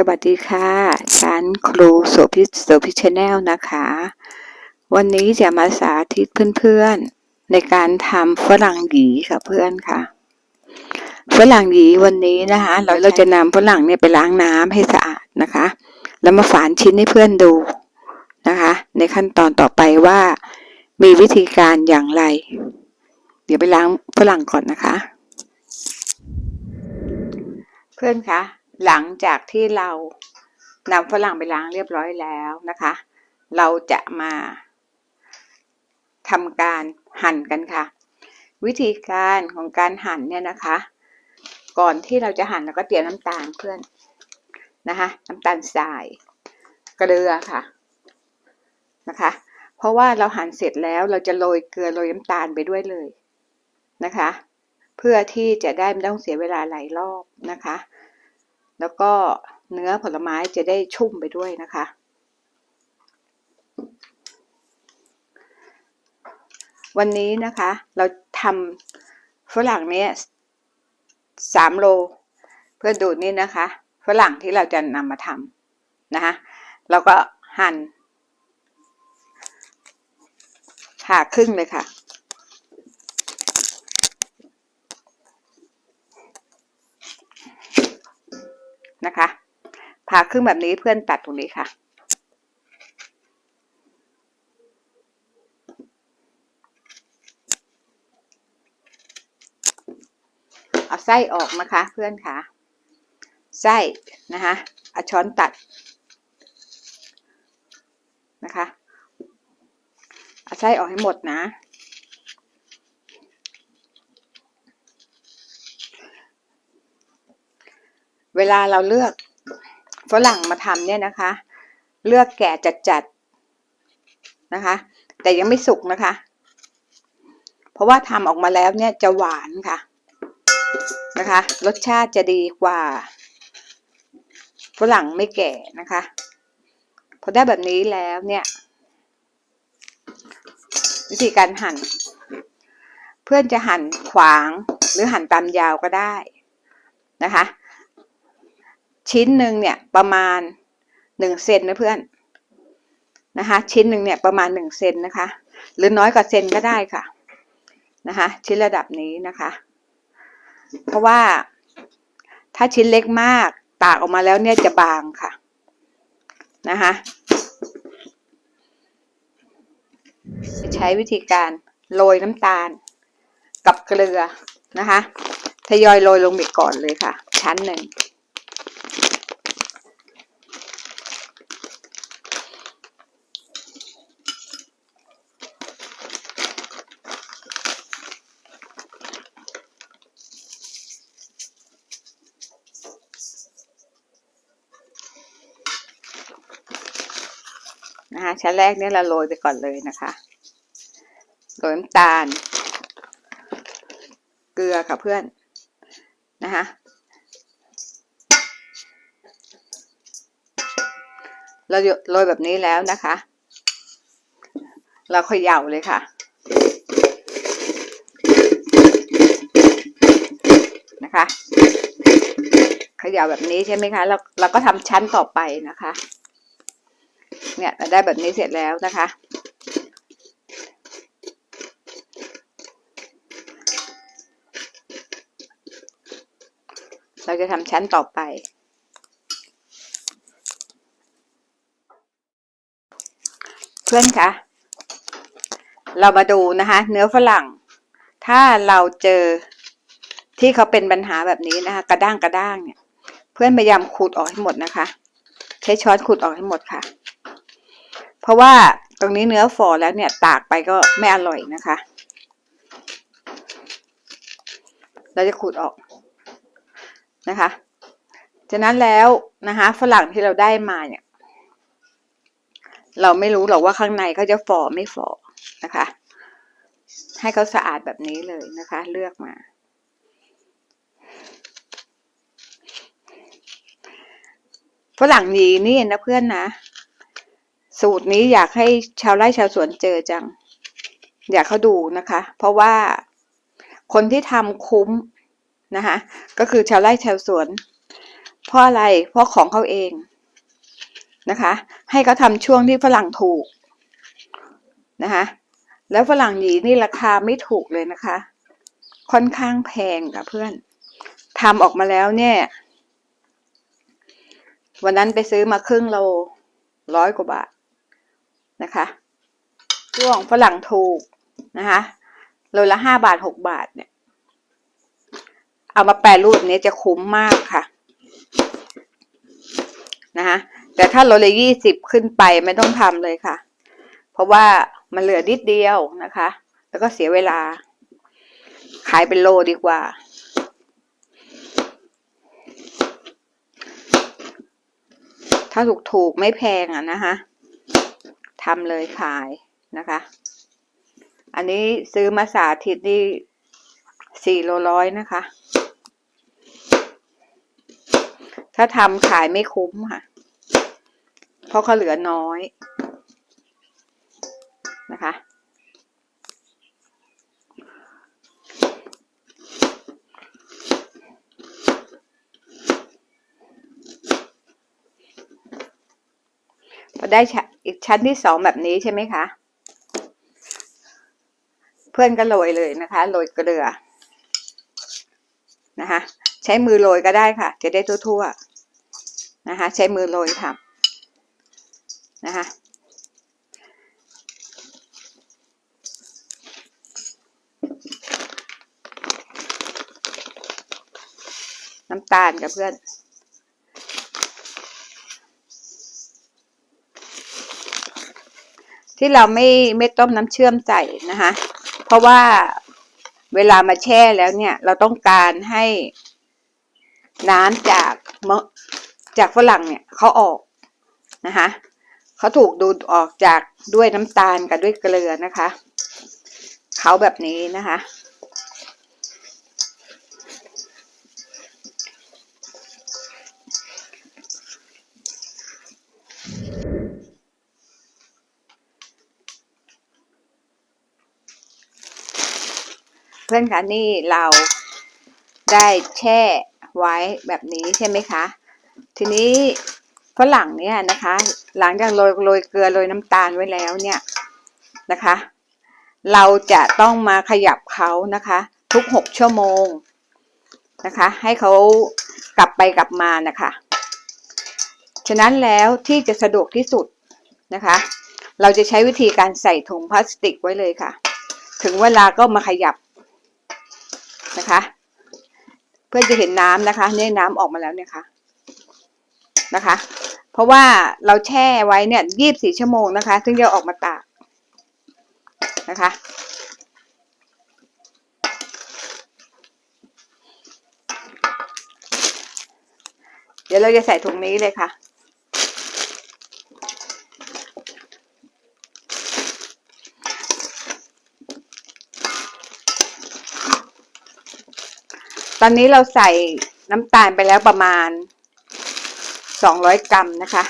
สวัสดีค่ะฉันครูโสภิโสภิชแนลนะคะ วันนี้จะมาสาธิตเพื่อนๆ ในการทำฝรั่งหยีค่ะเพื่อนค่ะ ฝรั่งหยีวันนี้นะคะ เราเราจะนำฝรั่งเนี่ยไปล้างน้ำให้สะอาดนะคะ แล้วมาฝานชิ้นให้เพื่อนดูนะคะ ในขั้นตอนต่อไปว่ามีวิธีการอย่างไร เดี๋ยวไปล้างฝรั่งก่อนนะคะ เพื่อนคะ หลังจากที่เรานำฝรั่งไปล้างเรียบร้อยแล้วนะคะ เราจะมาทำการหั่นกันค่ะ วิธีการของการหั่นเนี่ยนะคะ ก่อนที่เราจะหั่นเราก็เตรียมน้ำตาลเพื่อนนะคะน้ำตาลทรายเกลือค่ะนะคะ เพราะว่าเราหั่นเสร็จแล้วเราจะโรยเกลือโรยน้ำตาลไปด้วยเลยนะคะ เพื่อที่จะได้ไม่ต้องเสียเวลาหลายรอบนะคะ แล้วก็เนื้อผลไม้จะได้ชุ่มไปด้วยนะคะ วันนี้นะคะเราทำฝรั่งเนี้ยสามโล เพื่อดูนี่นะคะฝรั่งที่เราจะนำมาทำนะคะเราก็หั่นผ่าครึ่งเลยค่ะ นะคะผ่าครึ่งแบบนี้เพื่อนตัดตรงนี้ค่ะเอาไส้ออกนะคะเพื่อนค่ะ ไส้นะคะเอาช้อนตัดนะคะเอาไส้ออกให้หมดนะ เวลาเราเลือกฝรั่งมาทำเนี่ยนะคะ เลือกแก่จัดๆนะคะ แต่ยังไม่สุกนะคะ เพราะว่าทำออกมาแล้วเนี่ยจะหวานค่ะนะคะ รสชาติจะดีกว่าฝรั่งไม่แก่นะคะพอได้แบบนี้แล้วเนี่ย วิธีการหั่น เพื่อนจะหั่นขวางหรือหั่นตามยาวก็ได้นะคะ ชิ้นหนึ่งเนี่ยประมาณหนึ่งเซนนะเพื่อนนะคะ ชิ้นหนึ่งเนี่ยประมาณหนึ่งเซนนะคะ หรือน้อยกว่าเซนก็ได้ค่ะนะคะ ชิ้นระดับนี้นะคะ เพราะว่าถ้าชิ้นเล็กมากตากออกมาแล้วเนี่ยจะบางค่ะนะคะใช้วิธีการโรยน้ำตาลกับเกลือนะคะทยอยโรยลงไปก่อนเลยค่ะ ชั้นหนึ่ง ชั้นแรกเนี่ยเราโรยไปก่อนเลยนะคะโรยน้ำตาล เกลือค่ะเพื่อนนะคะเราโรยแบบนี้แล้วนะคะ เราขย่าเลยค่ะ นะคะขย่าแบบนี้ใช่ไหมคะแล้วเราก็ทำชั้นต่อไปนะคะ เนี่ยเราได้แบบนี้เสร็จแล้วนะคะ เราจะทำชั้นต่อไป เพื่อนคะ เรามาดูนะคะ เนื้อฝรั่ง ถ้าเราเจอที่เขาเป็นปัญหาแบบนี้นะคะ กระด้างกระด้างเนี่ย เพื่อนพยายามขูดออกให้หมดนะคะ ใช้ช้อนขูดออกให้หมดค่ะ เพราะว่าตรงนี้เนื้อฝ่อแล้วเนี่ยตากไปก็ไม่อร่อยนะคะ เราจะขูดออกนะคะฉะนั้นแล้วนะคะฝรั่งที่เราได้มาเนี่ย เราไม่รู้หรอกว่าข้างในเขาจะฝ่อไม่ฝ่อนะคะ ให้เขาสะอาดแบบนี้เลยนะคะ เลือกมาฝรั่งดีนี่นะเพื่อนนะ สูตรนี้อยากให้ชาวไร่ชาวสวนเจอจัง อยากเขาดูนะคะ เพราะว่าคนที่ทำคุ้มนะคะก็คือชาวไร่ชาวสวน เพราะอะไรเพราะของเขาเองนะคะ ให้เขาทำช่วงที่ฝรั่งถูกนะคะแล้วฝรั่งหยีนี่ราคาไม่ถูกเลยนะคะ ค่อนข้างแพงค่ะเพื่อนทำออกมาแล้วเนี่ย วันนั้นไปซื้อมาครึ่งโลร้อยกว่าบาท นะคะช่วงฝรั่งถูกนะคะโลละห้าบาทหกบาทเนี่ย เอามาแปรรูปนี้จะคุ้มมากค่ะนะคะแต่ถ้าโลละยี่สิบขึ้นไปไม่ต้องทำเลยค่ะ เพราะว่ามันเหลือนิดเดียวนะคะ แล้วก็เสียเวลา ขายเป็นโลดีกว่า ถ้าถูกถูกไม่แพงอะนะคะ ทำเลยขายนะคะ อันนี้ซื้อมาสาธิตนี่สี่โลร้อยนะคะ ถ้าทำขายไม่คุ้มค่ะ เพราะเขาเหลือน้อยนะคะพอได้ชั้น อีกชั้นที่สองแบบนี้ใช่ไหมคะ เพื่อนก็โรยเลยนะคะโรยเกลือนะคะ ใช้มือโรยก็ได้ค่ะ จะได้ทั่วๆนะคะ ใช้มือโรยทำนะคะน้ำตาลกับเพื่อน ที่เราไม่ไม่ต้มน้ำเชื่อมใส่นะคะ เพราะว่าเวลามาแช่แล้วเนี่ย เราต้องการให้น้ำจากมจากฝรั่งเนี่ยเขาออกนะคะเขาถูกดูดออกจากด้วยน้ำตาลกับด้วยเกลือนะคะเขาแบบนี้นะคะ เพื่อนคะนี่เราได้แช่ไว้แบบนี้ใช่ไหมคะ ทีนี้ฝรั่งเนี่ยนะคะ หลังจากโรยโรยเกลือโรยน้ำตาลไว้แล้วเนี่ยนะคะ เราจะต้องมาขยับเขานะคะ ทุกหกชั่วโมงนะคะ ให้เขากลับไปกลับมานะคะ ฉะนั้นแล้วที่จะสะดวกที่สุดนะคะ เราจะใช้วิธีการใส่ถุงพลาสติกไว้เลยค่ะ ถึงเวลาก็มาขยับ นะคะ เพื่อจะเห็นน้ำนะคะ เนี่ยน้ำออกมาแล้วเนี่ยค่ะนะคะ เพราะว่าเราแช่ไว้เนี่ยยี่บสี่ชั่วโมงนะคะถึงจะออกมาตากนะคะ เดี๋ยวเราจะใส่ถุงนี้เลยค่ะ ตอนนี้เราใส่น้ำตาลไปแล้วประมาณ 200 กรัมนะคะ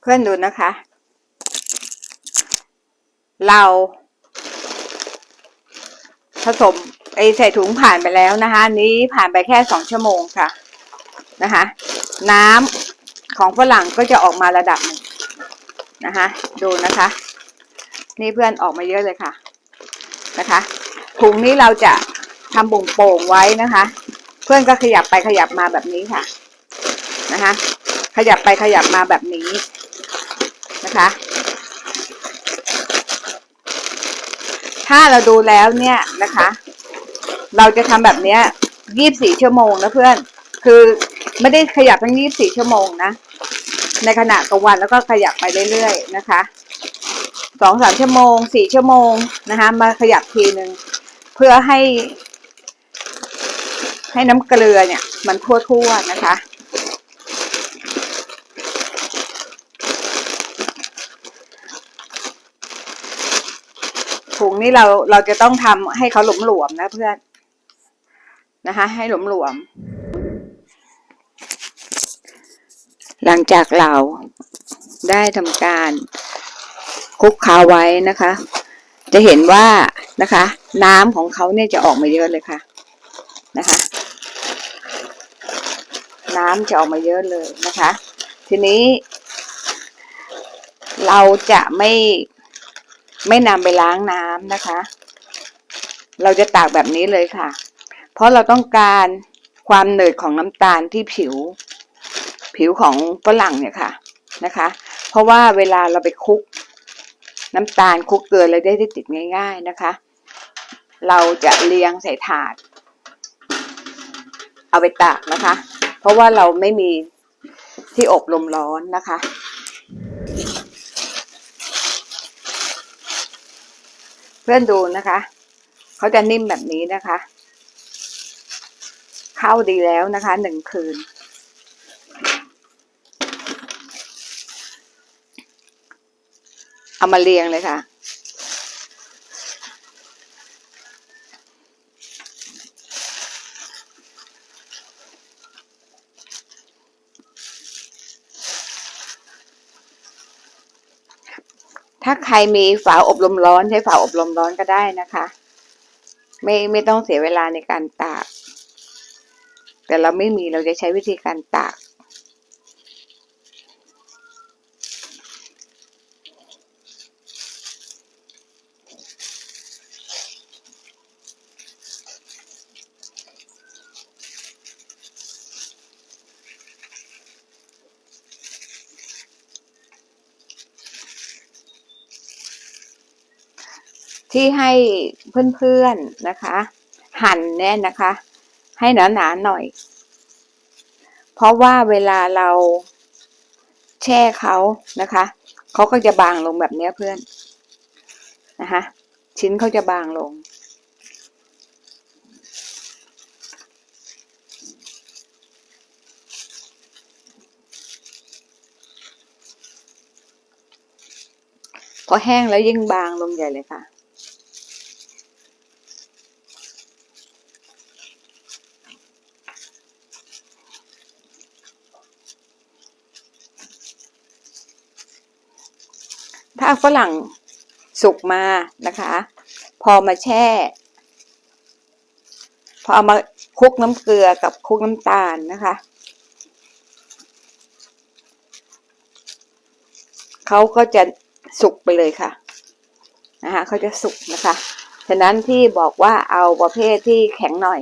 เพื่อนดูนะคะ เราผสมไอใส่ถุงผ่านไปแล้วนะคะ นี้ผ่านไปแค่สองชั่วโมงค่ะนะคะ น้ำของฝรั่งก็จะออกมาระดับหนึ่งนะคะ ดูนะคะ นี่เพื่อนออกมาเยอะเลยค่ะนะคะถุงนี้เราจะทำบุ่งโป่งไว้นะคะ เพื่อนก็ขยับไปขยับมาแบบนี้ค่ะนะคะ ขยับไปขยับมาแบบนี้ นะคะ ถ้าเราดูแล้วเนี่ยนะคะ เราจะทำแบบเนี้ยยี่บสี่ชั่วโมงนะเพื่อน คือไม่ได้ขยับทั้งยี่บสี่ชั่วโมงนะ ในขณะกลางวันแล้วก็ขยับไปเรื่อยๆนะคะสองสามชั่วโมงสี่ชั่วโมงนะคะ มาขยับทีหนึ่งเพื่อให้ ให้น้ำเกลือเนี่ย มันทั่วๆนะคะ นี่เราเราจะต้องทำให้เขาหลวมๆนะเพื่อนนะคะ ให้หลวมๆหลังจากเราได้ทำการคลุกค้าไว้นะคะ จะเห็นว่านะคะ น้ำของเขาเนี่ยจะออกมาเยอะเลยค่ะนะคะ น้ำจะออกมาเยอะเลยนะคะ ทีนี้ เราจะไม่ ไม่นำไปล้างน้ำนะคะ เราจะตากแบบนี้เลยค่ะ เพราะเราต้องการความเหนืดของน้ำตาลที่ผิว ผิวของฝรั่งเนี่ยค่ะนะคะ เพราะว่าเวลาเราไปคลุก น้ำตาลคลุกเกลืออะไรได้ได้ติดง่าย ๆนะคะ เราจะเรียงใส่ถาด เอาไปตากนะคะ เพราะว่าเราไม่มีที่อบลมร้อนนะคะ พื่อนดูนะคะ เขาจะนิ่มแบบนี้นะคะ เข้าดีแล้วนะคะหนึ่งคืน เอามาเรียงเลยค่ะ ใครมีฝาอบลมร้อนใช้ฝาอบลมร้อนก็ได้นะคะ ไม่ไม่ต้องเสียเวลาในการตาก แต่เราไม่มีเราจะใช้วิธีการตาก ที่ให้เพื่อนๆนะคะ หั่นเนี่ยนะคะ ให้หนาๆหน่อย เพราะว่าเวลาเราแช่เขานะคะเขาก็จะบางลงแบบนี้เพื่อนนะคะชิ้นเขาจะบางลง พอแห้งแล้วยิ่งบางลงใหญ่เลยค่ะ ถ้าฝรั่งสุกมานะคะ พอมาแช่ พอเอามาคลุกน้ำเกลือกับคลุกน้ำตาลนะคะเขาก็จะสุกไปเลยค่ะนะคะเขาจะสุกนะคะฉะนั้นที่บอกว่าเอาประเภทที่แข็งหน่อย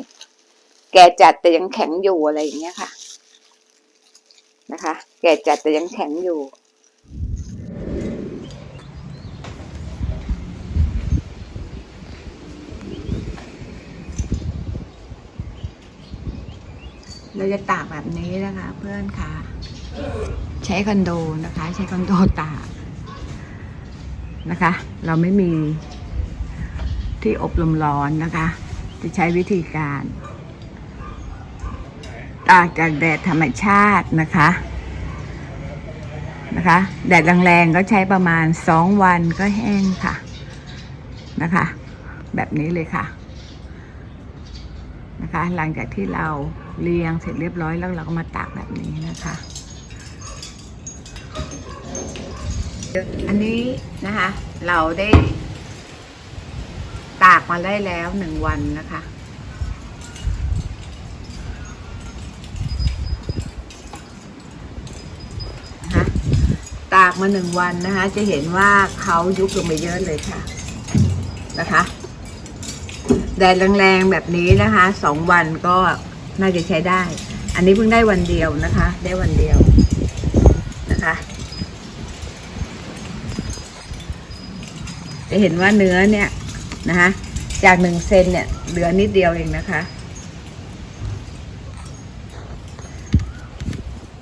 แก่จัดแต่ยังแข็งอยู่อะไรอย่างเงี้ยค่ะ นะคะ แก่จัดแต่ยังแข็งอยู่ เราจะตากแบบนี้นะคะ เพื่อนค่ะ ใช้คอนโดนะคะ ใช้คอนโดตากนะคะ เราไม่มีที่อบลมร้อนนะคะ จะใช้วิธีการ ตากจากแดดธรรมชาตินะคะนะคะ แดดแรงๆก็ใช้ประมาณสองวันก็แห้งค่ะนะคะ แบบนี้เลยค่ะนะคะ หลังจากที่เรา เรียงเสร็จเรียบร้อยแล้วเราก็มาตากแบบนี้นะคะอันนี้นะคะ เราได้ตากมาได้แล้วหนึ่งวันนะคะนะคะตากมาหนึ่งวันนะคะ จะเห็นว่าเขายุบลงไปเยอะเลยค่ะนะคะ แดดแรงๆแบบนี้นะคะสองวันก็ น่าจะใช้ได้ อันนี้เพิ่งได้วันเดียวนะคะ ได้วันเดียวนะคะ จะเห็นว่าเนื้อเนี่ยนะคะจากหนึ่งเซนเนี่ยเหลือนิดเดียวเองนะคะ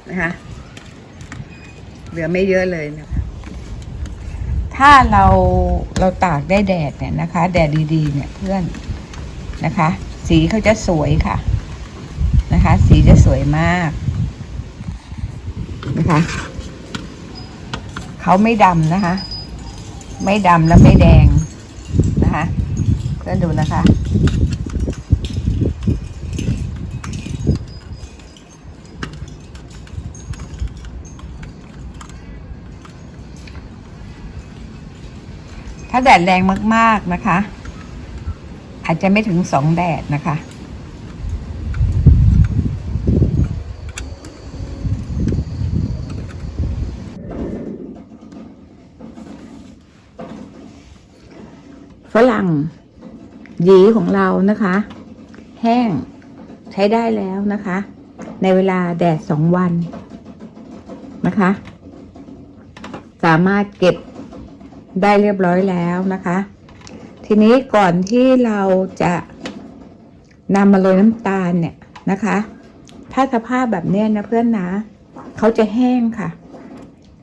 นะคะเหลือไม่เยอะเลยนะคะ ถ้าเราเราตากได้แดดเนี่ยนะคะ แดดดีๆเนี่ยเพื่อนนะคะ สีเขาจะสวยค่ะนะคะ สีจะสวยมากนะคะเขาไม่ดำนะคะ ไม่ดำและไม่แดงนะคะเพื่อนดูนะคะ ถ้าแดดแรงมาก ๆนะคะ อาจจะไม่ถึงสองแดดนะคะ ฝรั่งหยีของเรานะคะ แห้งใช้ได้แล้วนะคะ ในเวลาแดดสองวันนะคะ สามารถเก็บได้เรียบร้อยแล้วนะคะ ทีนี้ก่อนที่เราจะนำมาโรยน้ำตาลเนี่ยนะคะ ถ้าสภาพแบบเนี้ยนะเพื่อนนะเขาจะแห้งค่ะ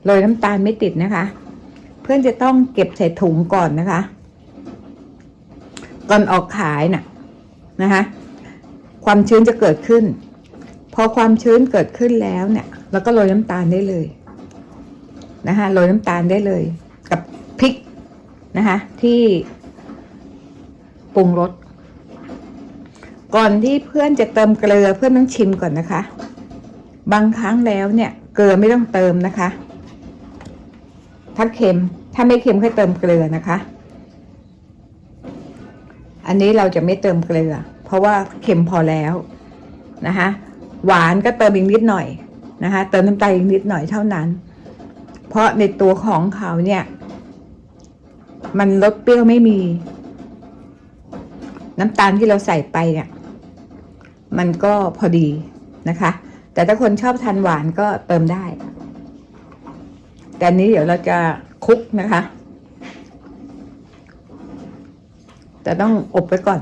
โรยน้ำตาลไม่ติดนะคะ เพื่อนจะต้องเก็บใส่ถุงก่อนนะคะ ก่อนออกขายน่ะนะคะความชื้นจะเกิดขึ้น พอความชื้นเกิดขึ้นแล้วเนี่ยเราก็โรยน้ำตาลได้เลยนะคะโรยน้ำตาลได้เลย กับพริกนะคะที่ปรุงรสก่อนที่เพื่อนจะเติมเกลือเพื่อนต้องชิมก่อนนะคะ บางครั้งแล้วเนี่ย เกลือไม่ต้องเติมนะคะ ถ้าเค็มถ้าไม่เค็มค่อยเติมเกลือนะคะ อันนี้เราจะไม่เติมเกลือ เพราะว่าเค็มพอแล้วนะคะหวานก็เติมอีกนิดหน่อยนะคะเติมน้ำตาลอีกนิดหน่อยเท่านั้น เพราะในตัวของเขาเนี่ย มันรสเปรี้ยวไม่มี น้ำตาลที่เราใส่ไปเนี่ย มันก็พอดีนะคะ แต่ถ้าคนชอบทานหวานก็เติมได้ แต่อันนี้เดี๋ยวเราจะคลุกนะคะ แต่ต้องอบไว้ก่อน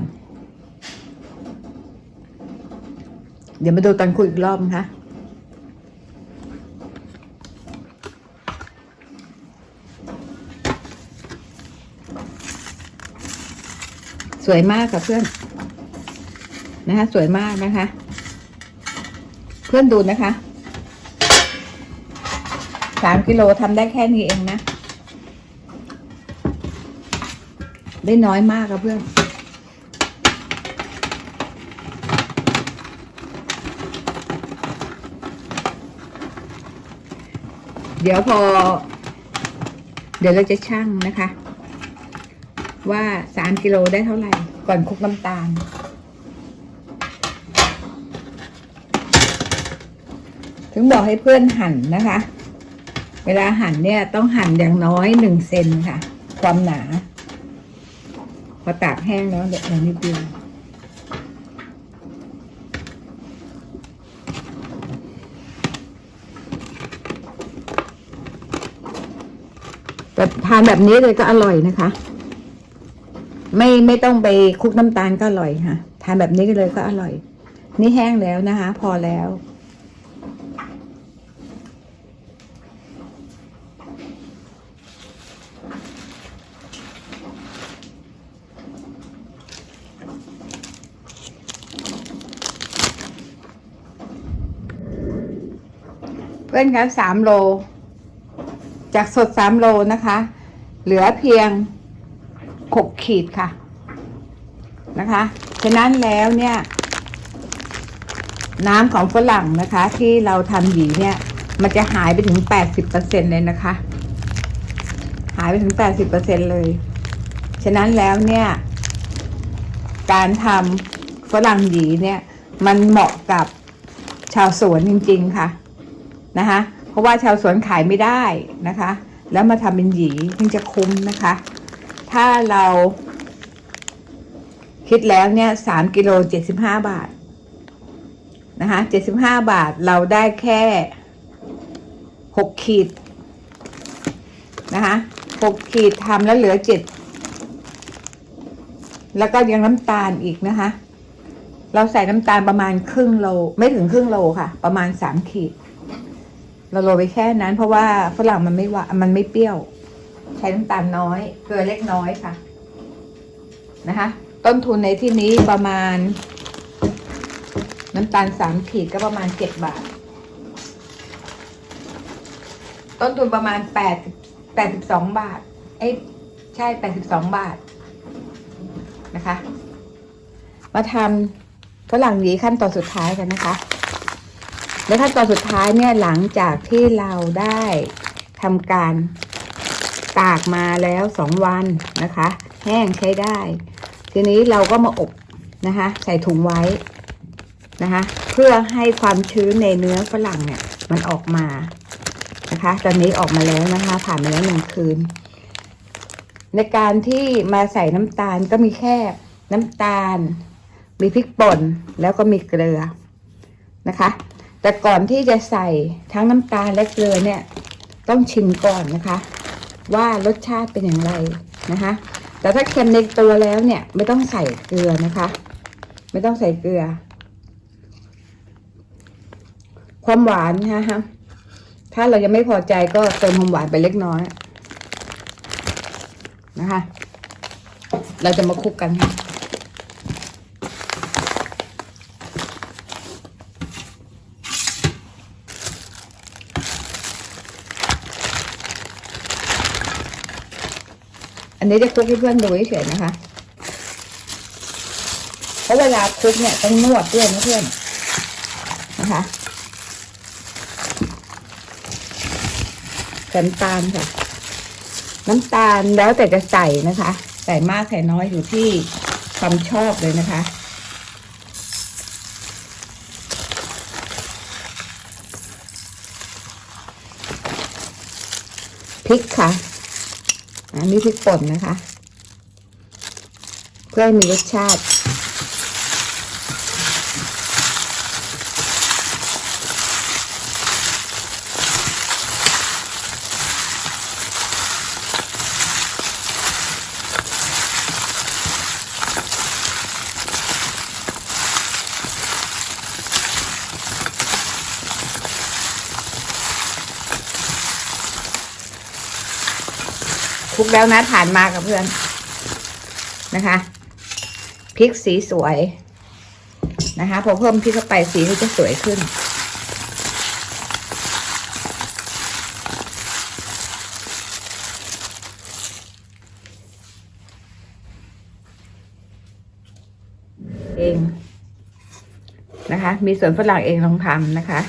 เดี๋ยวมาดูตอนคุยอีกรอบนะคะสวยมากค่ะเพื่อนนะคะ สวยมากนะคะ เพื่อนดูนะคะสามกิโลทำได้แค่นี้เองนะ ได้น้อยมากครับเพื่อน เดี๋ยวพอ เดี๋ยวเราจะชั่งนะคะ ว่าสามกิโลได้เท่าไหร่ ก่อนคลุกน้ำตาลถึงบอกให้เพื่อนหั่นนะคะ เวลาหั่นเนี่ยต้องหั่นอย่างน้อยหนึ่งเซนค่ะ ความหนา พอตากแห้งแล้วเดี๋ยวเรานิดเดียวแต่ทานแบบนี้เลยก็อร่อยนะคะ ไม่ไม่ต้องไปคลุกน้ำตาลก็อร่อยค่ะ ทานแบบนี้ก็เลยก็อร่อย นี่แห้งแล้วนะคะ พอแล้ว เพื่อนครับสามโล จากสดสามโลนะคะ เหลือเพียงหกขีดค่ะ นะคะฉะนั้นแล้วเนี่ย น้ำของฝรั่งนะคะ ที่เราทำหยีเนี่ย มันจะหายไปถึงแปดสิบเปอร์เซ็นเลยนะคะ หายไปถึงแปดสิบเปอร์เซ็นเลย ฉะนั้นแล้วเนี่ย การทำฝรั่งหยีเนี่ย มันเหมาะกับชาวสวนจริง ๆ ค่ะ นะคะเพราะว่าชาวสวนขายไม่ได้นะคะ แล้วมาทำเป็นหยีถึงจะคุ้มนะคะ ถ้าเราคิดแล้วเนี่ยสามกิโลเจ็ดสิบห้าบาทนะคะเจ็ดสิบห้าบาทเราได้แค่หกขีดนะคะหกขีดทำแล้วเหลือเจ็ดแล้วก็ยังน้ำตาลอีกนะคะ เราใส่น้ำตาลประมาณครึ่งโล ไม่ถึงครึ่งโลค่ะ ประมาณสามขีด เราโรยไปแค่นั้น เพราะว่าฝรั่งมันไม่หวานมันไม่เปรี้ยว ใช้น้ำตาลน้อย เกลือเล็กน้อยค่ะนะคะ ต้นทุนในที่นี้ประมาณ น้ำตาลสามขีดก็ประมาณเจ็ดบาท ต้นทุนประมาณแปดแปดสิบสองบาท เอ้ยใช่แปดสิบสองบาทนะคะ มาทำฝรั่งหยีขั้นตอนสุดท้ายกันนะคะ ในขั้นตอนสุดท้ายเนี่ยหลังจากที่เราได้ทำการตากมาแล้วสองวันนะคะ แห้งใช้ได้ ทีนี้เราก็มาอบนะคะ ใส่ถุงไว้นะคะ เพื่อให้ความชื้นในเนื้อฝรั่งเนี่ยมันออกมานะคะ ตอนนี้ออกมาแล้วนะคะ ผ่านมาแล้วหนึ่งคืน ในการที่มาใส่น้ำตาลก็มีแค่น้ำตาล มีพริกป่นแล้วก็มีเกลือนะคะ แต่ก่อนที่จะใส่ทั้งน้ำตาลและเกลือเนี่ย ต้องชิมก่อนนะคะ ว่ารสชาติเป็นอย่างไรนะคะ แต่ถ้าเค็มในตัวแล้วเนี่ย ไม่ต้องใส่เกลือนะคะ ไม่ต้องใส่เกลือ ความหวานนะคะถ้าเรายังไม่พอใจก็เติมความหวานไปเล็กน้อยนะคะ เราจะมาคลุกกันค่ะ นี้จะคลุกให้เพื่อนดูเฉยๆนะคะ เพราะเวลาคลุกเนี่ยต้องนวดด้วยนะเพื่อนนะคะน้ำตาลค่ะ น้ำตาลแล้วแต่จะใส่นะคะ ใส่มากใส่น้อยอยู่ที่ความชอบเลยนะคะพริกค่ะ อันนี้พริกป่นนะคะ เพื่อให้มีรสชาติ ลุกแล้วนะฐานมากับเพื่อนนะคะพริกสีสวยนะคะ พอเพิ่มพริกเข้าไปสีก็จะสวยขึ้น เองนะคะ มีสวนฝรั่งเองลองทำนะคะ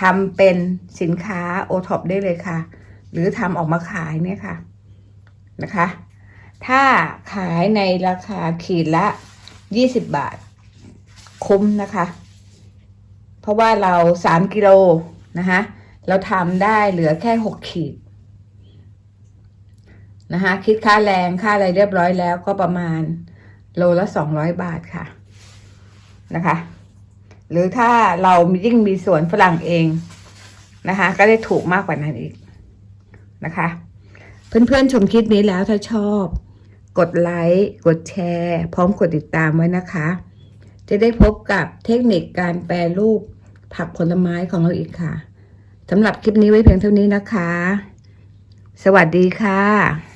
ทำเป็นสินค้าโอท็อปได้เลยค่ะ หรือทำออกมาขายเนี่ยค่ะ นะคะ ถ้าขายในราคาขีดละ20บาท คุ้มนะคะ เพราะว่าเรา3กิโลนะคะเราทำได้เหลือแค่6ขีดนะคะคิดค่าแรงค่าอะไรเรียบร้อยแล้วก็ประมาณโลละ200บาทค่ะนะคะ หรือถ้าเรายิ่งมีสวนฝรั่งเองนะคะ ก็ได้ถูกมากกว่านั้นอีกนะคะ เพื่อนๆชมคลิปนี้แล้วถ้าชอบ กดไลค์กดแชร์ พร้อมกดติดตามไว้นะคะ จะได้พบกับเทคนิคการแปรรูปผักผลไม้ของเราอีกค่ะสำหรับคลิปนี้ไว้เพียงเท่านี้นะคะ สวัสดีค่ะ